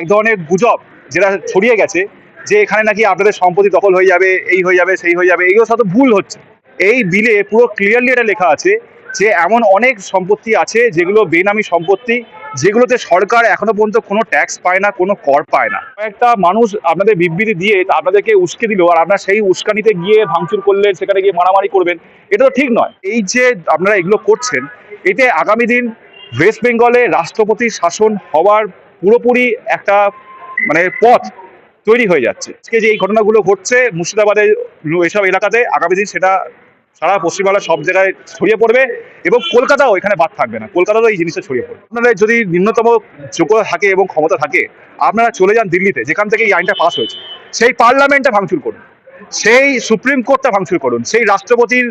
এক ধরনের গুজব যেটা ছড়িয়ে গেছে যে এখানে নাকি আপনাদের সম্পত্তি দখল হয়ে যাবে, এই হয়ে যাবে, সেই হয়ে যাবে এইগুলো সব ভুল হচ্ছে। এই বিলে পুরো ক্লিয়ারলি এটা লেখা আছে যে এমন অনেক সম্পত্তি আছে যেগুলো বেনামি সম্পত্তি, যেগুলোতে সরকার এখনও পর্যন্ত কোনো ট্যাক্স পায় না, কোনো কর পায় না। একটা মানুষ আপনাদের বিবৃতি দিয়ে আপনাদেরকে উস্কে দিল আর আপনার সেই উস্কানিতে গিয়ে ভাঙচুর করলেন, সেখানে গিয়ে মারামারি করবেন, এটা তো ঠিক নয়। এই যে আপনারা এগুলো করছেন, এতে আগামী দিন ওয়েস্ট বেঙ্গলে রাষ্ট্রপতির শাসন হওয়ার পুরোপুরি একটা মানে পথ তৈরি হয়ে যাচ্ছে। আজকে যে এই ঘটনাগুলো ঘটছে মুর্শিদাবাদের এসব এলাকাতে আগামী দিন সেটা সারা পশ্চিমবাংলার সব জায়গায় ছড়িয়ে পড়বে এবং কলকাতাও এখানে বাদ থাকবে না। কলকাতাতেও এই জিনিসটা ছড়িয়ে পড়বে। আপনাদের যদি নিম্নতম যোগ্যতা থাকে এবং ক্ষমতা থাকে, আপনারা চলে যান দিল্লিতে, যেখান থেকে এই আইনটা পাস হয়েছে। সেই পার্লামেন্টটা ভাঙচুর করুন। সেই সুপ্রিম কোর্টটা ভাঙচুর করুন। সেই রাষ্ট্রপতির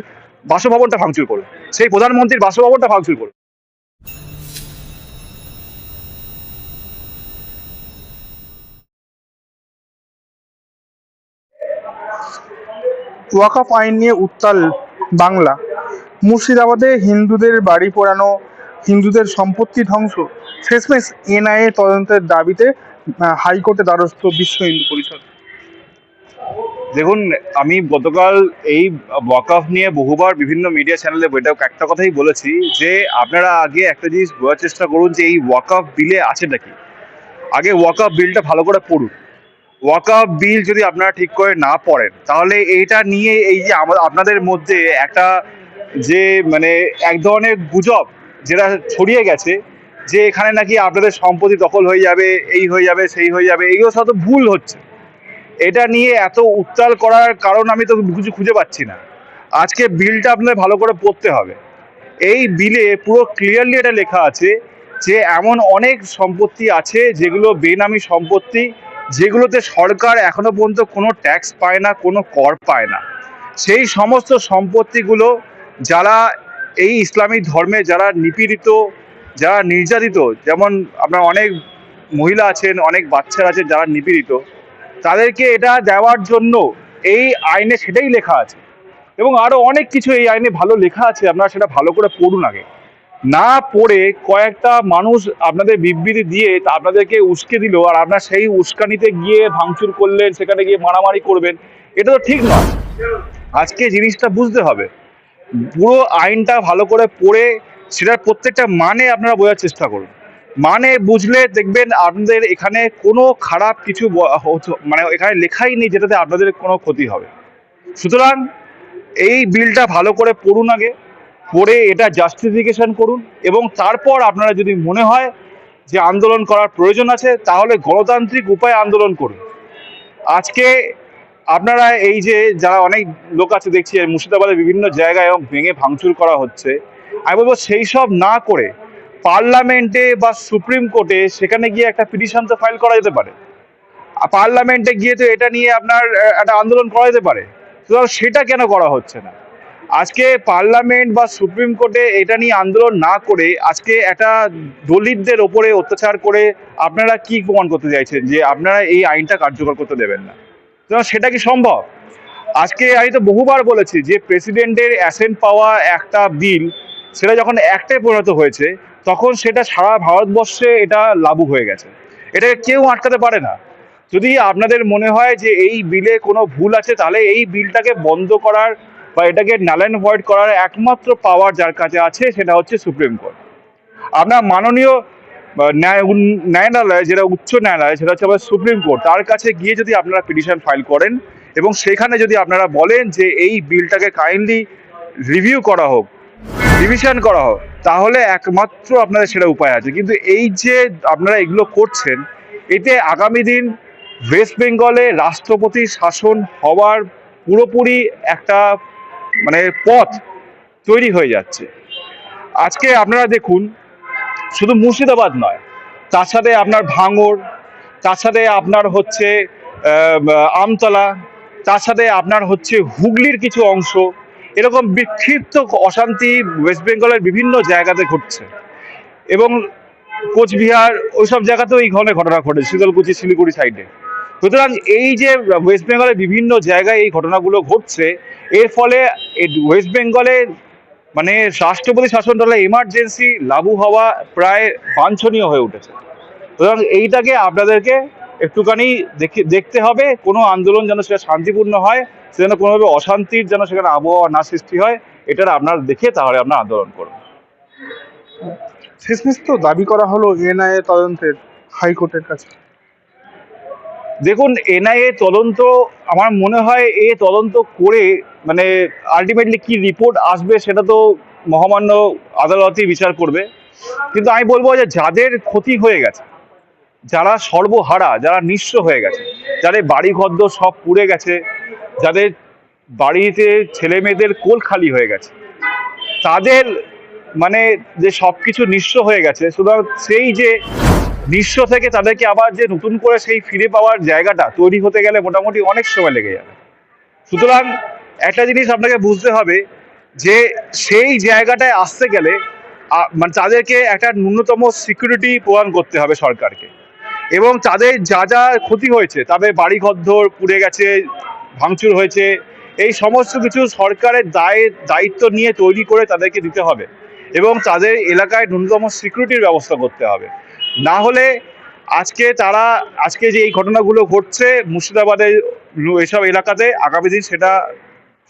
বাসভবনটা ভাঙচুর করুন। সেই প্রধানমন্ত্রীর বাসভবনটা ভাঙচুর করুন। ওয়াকফ আইন নিয়ে উত্তাল বাংলা। মুর্শিদাবাদে হিন্দুদের বাড়ি পোড়ানো, হিন্দুদের সম্পত্তি ধ্বংস। শেষমেশ এনআইএ তদন্তের দাবিতে হাইকোর্টে দ্বারস্থ বিশ্ব হিন্দু পরিষদ। দেখুন, আমি গতকাল এই ওয়াকআফ নিয়ে বহুবার বিভিন্ন মিডিয়া চ্যানেলে এটা একটা কথাই বলেছি যে, আপনারা আগে একটা জিনিস বোঝার চেষ্টা করুন যে এই ওয়াকআফ বিলে আছেটা কি আগে ওয়াকআফ বিলটা ভালো করে পড়ুন। ওয়াকআফ বিল যদি আপনারা ঠিক করে না পড়েন, তাহলে এইটা নিয়ে এই যে আপনাদের মধ্যে একটা যে মানে এক ধরনের গুজব যেটা ছড়িয়ে গেছে, যে এখানে নাকি আপনাদের সম্পত্তি দখল হয়ে যাবে, এই হয়ে যাবে, সেই হয়ে যাবে, এইগুলো সব ভুল হচ্ছে। এটা নিয়ে এত উত্তাল করার কারণ আমি তো কিছু খুঁজে পাচ্ছি না। আজকে বিলটা আপনাদের ভালো করে পড়তে হবে। এই বিলে পুরো ক্লিয়ারলি এটা লেখা আছে যে এমন অনেক সম্পত্তি আছে যেগুলো বেনামি সম্পত্তি যেগুলোতে সরকার এখনও পর্যন্ত কোনো ট্যাক্স পায় না, কোনো কর পায় না। সেই সমস্ত সম্পত্তিগুলো যারা এই ইসলামী ধর্মে যারা নিপীড়িত, যারা নির্যাতিত, যেমন আপনার অনেক মহিলা আছেন, অনেক বাচ্চারা আছেন যারা নিপীড়িত, তাদেরকে এটা দেওয়ার জন্য এই আইনে সেটাই লেখা আছে। এবং আরও অনেক কিছু এই আইনে ভালো লেখা আছে, আপনারা সেটা ভালো করে পড়ুন আগে। না পড়ে কয়েকটা মানুষ আপনাদের বিবৃতি দিয়ে আপনাদেরকে উস্কে দিল আর আপনার সেই উস্কানিতে গিয়ে ভাঙচুর করলেন, সেখানে গিয়ে মারামারি করবেন, এটা তো ঠিক নয়। আজকে জিনিসটা বুঝতে হবে। পুরো আইনটা ভালো করে পড়ে সেটার প্রত্যেকটা মানে আপনারা বোঝার চেষ্টা করুন। মানে বুঝলে দেখবেন আপনাদের এখানে কোনো খারাপ কিছু মানে এখানে লেখাই নেই যেটাতে আপনাদের কোনো ক্ষতি হবে। সুতরাং এই বিলটা ভালো করে পড়ুন আগে। পড়ে এটা জাস্টিফিকেশন করুন এবং তারপর আপনারা যদি মনে হয় যে আন্দোলন করার প্রয়োজন আছে, তাহলে গণতান্ত্রিক উপায়ে আন্দোলন করুন। আজকে আপনারা এই যে যারা অনেক লোক আছে, দেখছি মুর্শিদাবাদের বিভিন্ন জায়গায় এবং ভেঙে ভাঙচুর করা হচ্ছে, আমি বলব সেই সব না করে পার্লামেন্টে বা সুপ্রিম কোর্টে সেখানে গিয়ে একটা পিটিশন তো ফাইল করা যেতে পারে। পার্লামেন্টে গিয়ে তো এটা নিয়ে আপনার একটা আন্দোলন করা যেতে পারে। সেটা কেন করা হচ্ছে না? আজকে পার্লামেন্ট বা সুপ্রিম কোর্টে এটা নিয়ে আন্দোলন না করে আজকে একটা দলিতদের ওপরে অত্যাচার করে আপনারা কি প্রমাণ করতে চাইছেন যে আপনারা এই আইনটা কার্যকর করতে দেবেন না? সেটা কি সম্ভব? আজকে আমি তো বহুবার বলেছি যে প্রেসিডেন্টের অ্যাসেন্ট পাওয়া একটা বিল, সেটা যখন অ্যাক্টে পরিণত হয়েছে, তখন সেটা সারা ভারতবর্ষে এটা লাগু হয়ে গেছে। এটাকে কেউ আটকাতে পারে না। যদি আপনাদের মনে হয় যে এই বিলে কোনো ভুল আছে, তাহলে এই বিলটাকে বন্ধ করার বা এটাকে নালাইন ভয়েড করার একমাত্র পাওয়ার যার কাছে আছে সেটা হচ্ছে সুপ্রিম কোর্ট। আপনার মাননীয় ন্যায় ন্যায়ালয়, যেটা উচ্চ ন্যায়ালয়, সেটা হচ্ছে আবার সুপ্রিম কোর্ট, তার কাছে গিয়ে যদি আপনারা পিটিশন ফাইল করেন এবং সেখানে যদি আপনারা বলেন যে এই বিলটাকে কাইন্ডলি রিভিউ করা হোক রিভিশন করা হোক, তাহলে একমাত্র আপনাদের সেটা উপায় আছে। কিন্তু এই যে আপনারা এগুলো করছেন, এতে আগামী দিন ওয়েস্ট বেঙ্গলে রাষ্ট্রপতি শাসন হওয়ার পুরোপুরি একটা মানে পথ তৈরি হয়ে যাচ্ছে। আজকে আপনারা দেখুন, শুধু মুর্শিদাবাদ নয়, তার সাথে আপনার ভাঙড় তার সাথে আপনার হচ্ছে আমতলা, তার সাথে আপনার হচ্ছে হুগলির কিছু অংশ। এরকম বিক্ষিপ্ত অশান্তি ওয়েস্ট বেঙ্গলের বিভিন্ন জায়গাতে ঘটছে। এবং কোচবিহার, ওইসব জায়গাতেও এই ধরনের ঘটনা ঘটে, শীতলকুচি, শিলিগুড়ি সাইডে সুতরাং এই যে ওয়েস্ট বেঙ্গলের বিভিন্ন জায়গায় এই ঘটনাগুলো ঘটছে এর ফলে ওয়েস্ট বেঙ্গলে মানে রাষ্ট্রপতি শাসনতলা এমার্জেন্সি লাগু হওয়া প্রায় বাঞ্ছনীয় হয়ে উঠেছে। সুতরাং এইটাকে আপনাদেরকে একটুখানি দেখে দেখতে হবে কোনো আন্দোলন যেন সেটা শান্তিপূর্ণ হয় সে যেন কোনোভাবে অশান্তির যেন সেখানে আবহাওয়া না সৃষ্টি হয় এটার আপনার দেখে তাহলে আপনার আন্দোলন করুন। শেষমেশ তো দাবি করা হলো এনআইএ তদন্তের হাইকোর্টের কাছে। দেখুন এনআইএ তদন্ত আমার মনে হয় এ তদন্ত করে মানে আলটিমেটলি কি রিপোর্ট আসবে সেটা তো মহামান্য আদালতই বিচার করবে। কিন্তু আমি বলব যে যাদের ক্ষতি হয়ে গেছে, যারা সর্বহারা, যারা নিঃস্ব হয়ে গেছে, যাদের বাড়ি ঘরদোর সব পুড়ে গেছে, যাদের বাড়িতে ছেলে মেয়েদের কোল খালি হয়ে গেছে, তাদের মানে যে সব কিছু নিঃস্ব হয়ে গেছে, সুতরাং সেই যে নিঃস্ব থেকে তাদেরকে আবার যে নতুন করে সেই ফিরে পাওয়ার জায়গাটা তৈরি হতে গেলে মোটামুটি অনেক সময় লেগে যাবে। সুতরাং একটা জিনিস আপনাকে বুঝতে হবে যে সেই জায়গাটায় আসতে গেলে মানে তাদেরকে একটা ন্যূনতম সিকিউরিটি প্রদান করতে হবে সরকারকে। এবং তাদের যা যা ক্ষতি হয়েছে, তাদের বাড়ি ঘরদোর পুড়ে গেছে, ভাঙচুর হয়েছে, এই সমস্ত কিছু সরকারের দায়, দায়িত্ব নিয়ে তৈরি করে তাদেরকে দিতে হবে। এবং তাদের এলাকায় ন্যূনতম সিকিউরিটির ব্যবস্থা করতে হবে। না হলে আজকে তারা, আজকে যে এই ঘটনাগুলো ঘটছে মুর্শিদাবাদের এসব এলাকাতে, আগামী দিন সেটা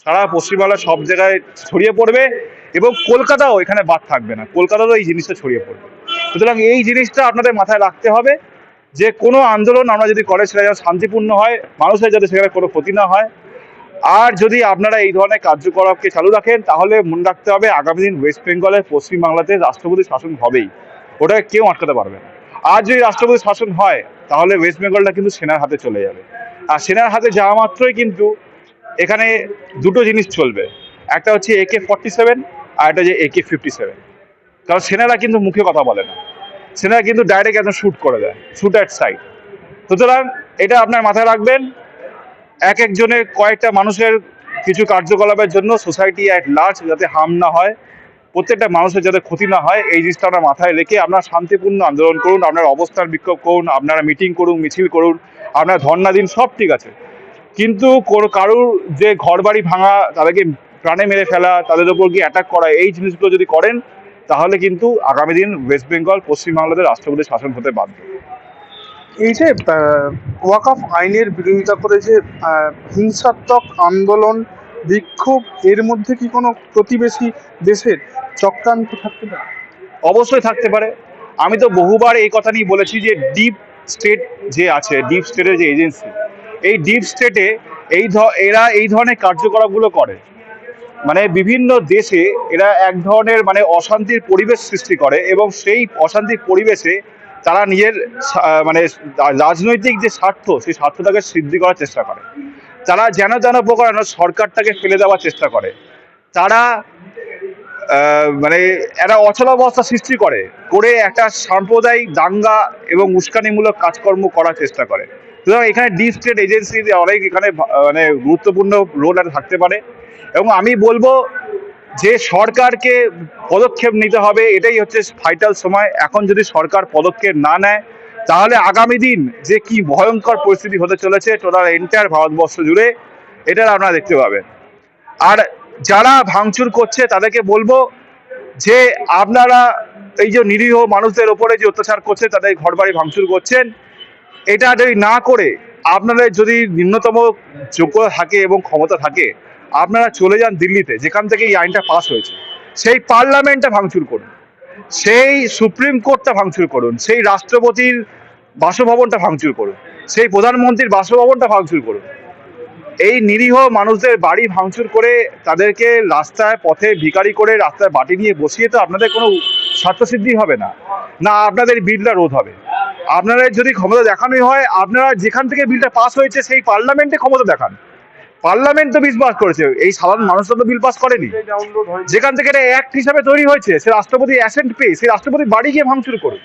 সারা পশ্চিমবাংলা সব জায়গায় ছড়িয়ে পড়বে এবং কলকাতাও এখানে বাদ থাকবে না। কলকাতারও এই জিনিসটা ছড়িয়ে পড়বে। সুতরাং এই জিনিসটা আপনাদের মাথায় রাখতে হবে যে কোনো আন্দোলন আমরা যদি করে সেটা যেন শান্তিপূর্ণ হয়, মানুষের যাতে সেখানে কোনো ক্ষতি না হয়। আর যদি আপনারা এই ধরনের কার্যকলাপকে চালু রাখেন, তাহলে মনে রাখতে হবে আগামী দিন ওয়েস্ট বেঙ্গলের পশ্চিমবাংলাতে রাষ্ট্রপতি শাসন হবেই। ওটাকে কেউ আটকাতে পারবে না। আর যদি রাষ্ট্রপতি শাসন হয়, তাহলে ওয়েস্ট বেঙ্গলটা কিন্তু সেনার হাতে চলে যাবে। আর সেনার হাতে যাওয়া মাত্রই কিন্তু এখানে দুটো জিনিস চলবে। একটা হচ্ছে একে ফর্টি সেভেন আর একটা যে একে ফিফটি সেভেন কারণ সেনারা কিন্তু মুখে কথা বলে না। সেনারা কিন্তু ডাইরেক্ট একদম শ্যুট করে দেয় শ্যুট অ্যাট সাইড সুতরাং এটা আপনার মাথায় রাখবেন, এক একজনের কয়েকটা মানুষের কিছু কার্যকলাপের জন্য সোসাইটি অ্যাট লার্জ যাতে হার্ম না হয়, প্রত্যেকটা মানুষের যাতে ক্ষতি না হয়, এই জিনিসটা আপনার মাথায় রেখে আপনারা শান্তিপূর্ণ আন্দোলন করুন, আপনার অবস্থান বিক্ষোভ করুন, আপনারা মিটিং করুন, মিছিল করুন, আপনার ধর্ণা দিন, সব ঠিক আছে। কিন্তু কোনো- কারুর যে ঘর বাড়ি ভাঙা তাদেরকে প্রাণে মেরে ফেলা তাদের উপর গিয়ে অ্যাটাক করা এই জিনিসগুলো যদি করেন তাহলে কিন্তু আগামী দিন ওয়েস্ট বেঙ্গল পশ্চিমবাংলাতে রাষ্ট্রপতি শাসন হতে বাধ্য। এই যে ওয়াকফ আইনের বিরোধিতা করে যে হিংসাত্মক আন্দোলন বিক্ষোভ এর মধ্যে কি কোনো প্রতিবেশী দেশের চক্রান্ত থাকতে পারে? অবশ্যই থাকতে পারে। আমি তো বহুবার এই কথা নিয়ে বলেছি যে ডিপ স্টেট যে আছে ডিপ স্টেটের যে এজেন্সি এই ডিপ স্টেটে এই এরা এই ধরনের কার্যকলাপগুলো করে। মানে বিভিন্ন দেশে এরা এক ধরনের মানে অশান্তির পরিবেশ সৃষ্টি করে এবং সেই অশান্তির পরিবেশে তারা নিজের মানে রাজনৈতিক যে স্বার্থ, সেই স্বার্থটাকে সিদ্ধি করার চেষ্টা করে। তারা যেন যেন প্রকার সরকারটাকে ফেলে দেওয়ার চেষ্টা করে। তারা মানে একটা অচলাবস্থা সৃষ্টি করে করে একটা সাম্প্রদায়িক দাঙ্গা এবং উস্কানিমূলক কাজকর্ম করার চেষ্টা করে। সুতরাং এখানে ডিপ স্টেট অনেক এখানে মানে গুরুত্বপূর্ণ রোল আর থাকতে পারে। এবং আমি বলব যে সরকারকে পদক্ষেপ নিতে হবে, এটাই হচ্ছে ফাইটাল সময়। এখন যদি সরকার পদক্ষেপ না নেয়, তাহলে আগামী দিন যে কি ভয়ঙ্কর পরিস্থিতি হতে চলেছে টোটাল এন্টায়ার ভারতবর্ষ জুড়ে এটা আপনারা দেখতে পাবেন। আর যারা ভাঙচুর করছে, তাদেরকে বলব যে আপনারা এই যে নিরীহ মানুষদের ওপরে যে অত্যাচার করছে, তাদের ঘরবাড়ি ভাঙচুর করছেন। এটা যদি না করে আপনাদের যদি নিম্নতম যোগ্যতা থাকে এবং ক্ষমতা থাকে, আপনারা চলে যান দিল্লিতে, যেখান থেকে এই আইনটা পাস হয়েছে। সেই পার্লামেন্টটা ভাঙচুর করুন। সেই সুপ্রিম কোর্টটা ভাঙচুর করুন। সেই রাষ্ট্রপতির বাসভবনটা ভাঙচুর করুন। সেই প্রধানমন্ত্রীর বাসভবনটা ভাঙচুর করুন। এই নিরীহ মানুষদের বাড়ি ভাঙচুর করে তাদেরকে রাস্তায় পথে ভিখারি করে রাস্তায় বাটি নিয়ে বসিয়ে তো আপনাদের কোনো স্বার্থসিদ্ধি হবে না। না, আপনাদের বিলটা রোধ হবে। আপনাদের যদি ক্ষমতা দেখানোই হয়, আপনারা যেখান থেকে বিলটা পাস হয়েছে সেই পার্লামেন্টে ক্ষমতা দেখান। পার্লামেন্ট তো বিল পাস করেছে, এই সাধারণ মানুষরা তো বিল পাস করেনি। যেখান থেকে এটা অ্যাক্ট হিসাবে তৈরি হয়েছে, সে রাষ্ট্রপতি অ্যাসেন্ট পেয়ে সেই রাষ্ট্রপতি বাড়ি গিয়ে ভাঙচুর করুন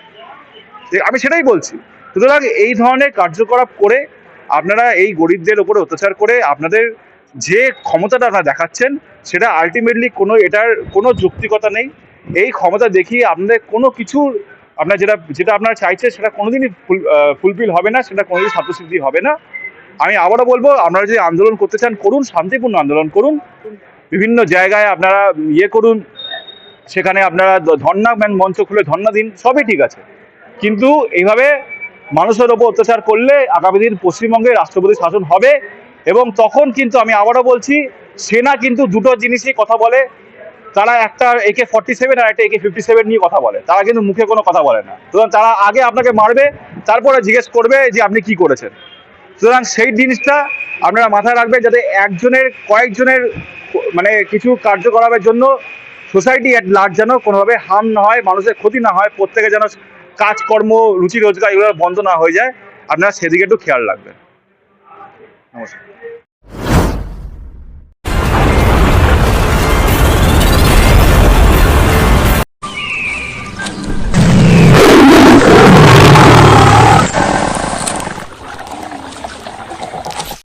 যে- আমি সেটাই বলছি। সুতরাং এই ধরনের কার্যকলাপ করে আপনারা এই গরিবদের উপরে অত্যাচার করে আপনাদের যে ক্ষমতাটা আপনারা দেখাচ্ছেন, সেটা আলটিমেটলি কোনো এটার কোনো যৌক্তিকতা নেই। এই ক্ষমতা দেখিয়ে আপনাদের কোনো কিছু আপনার যেটা যেটা আপনারা চাইছে সেটা কোনোদিনই ফুলফিল হবে না, সেটা কোনোদিন স্বার্থসিদ্ধি হবে না। আমি আবারও বলব, আপনারা যদি আন্দোলন করতে চান, করুন, শান্তিপূর্ণ আন্দোলন করুন। বিভিন্ন জায়গায় আপনারা ইয়ে করুন, সেখানে আপনারা ধর্না ম্যান মঞ্চ খুলে ধর্ণা দিন, সবই ঠিক আছে। কিন্তু এইভাবে মানুষের ওপর অত্যাচার করলে আগামী দিন পশ্চিমবঙ্গে রাষ্ট্রপতি শাসন হবে এবং তখন কিন্তু আমি আবারও বলছি, সেনা কিন্তু দুটো জিনিসই কথা বলে তারা একটা একে ফর্টি সেভেন আর একটা একে ফিফটি সেভেন নিয়ে কথা বলে। তারা কিন্তু মুখে কোনো কথা বলে না। সুতরাং তারা আগে আপনাকে মারবে, তারপরে জিজ্ঞেস করবে যে আপনি কি করেছেন। সুতরাং সেই জিনিসটা আপনারা মাথায় রাখবেন যাতে একজনের, কয়েকজনের মানে কিছু কার্যকলাপের জন্য সোসাইটি অ্যাট লার্জ যেন কোনোভাবে হার্ম না হয়, মানুষের ক্ষতি না হয়, প্রত্যেকে যেন কাজকর্ম, রুচি, রোজগার এগুলো বন্ধ না হয়ে যায়। আপনারা সেদিকে একটু খেয়াল রাখবেন। নমস্কার।